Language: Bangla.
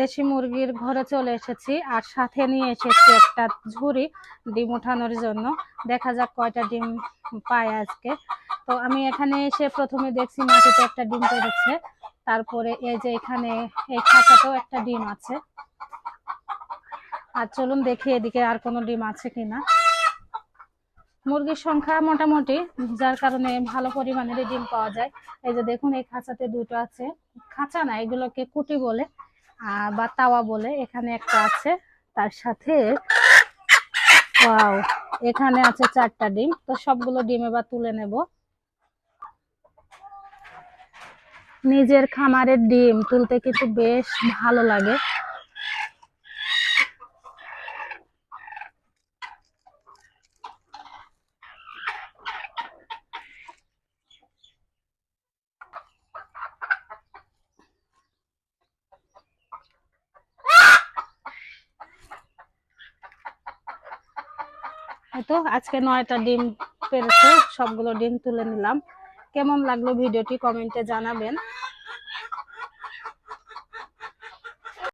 দেশি মুরগির ঘরে চলে এসেছি আর সাথে নিয়ে এসেছি একটা ঝুড়ি ডিম ওঠানোর জন্য। দেখা যাক কয়টা ডিম পায় আজকে। তো আমি এখানে এসে প্রথমে দেখছি মাটিতে একটা ডিম পেরেছে তারপরে এই যে এখানে এই খাঁচাতেও একটা ডিম আছে। আর চলুন দেখি এদিকে আর কোনো ডিম আছে কিনা। মুরগির সংখ্যা মোটামুটি, যার কারণে ভালো পরিমাণের ডিম পাওয়া যায়। এই যে দেখুন, এই খাঁচাতে দুটো আছে। খাঁচা না, এগুলোকে কুটি বলে। বা তাওয়া বলে এখানে একটা আছে। তার সাথে, ওয়াও, এখানে আছে চারটা ডিম। তো সবগুলো ডিম এবার তুলে নেব। নিজের খামারের ডিম তুলতে কিন্তু বেশ ভালো লাগে। এই তো আজকে নয়টা ডিম পেরেছে, সবগুলো ডিম তুলে নিলাম। কেমন লাগল ভিডিওটি কমেন্টে জানাবেন।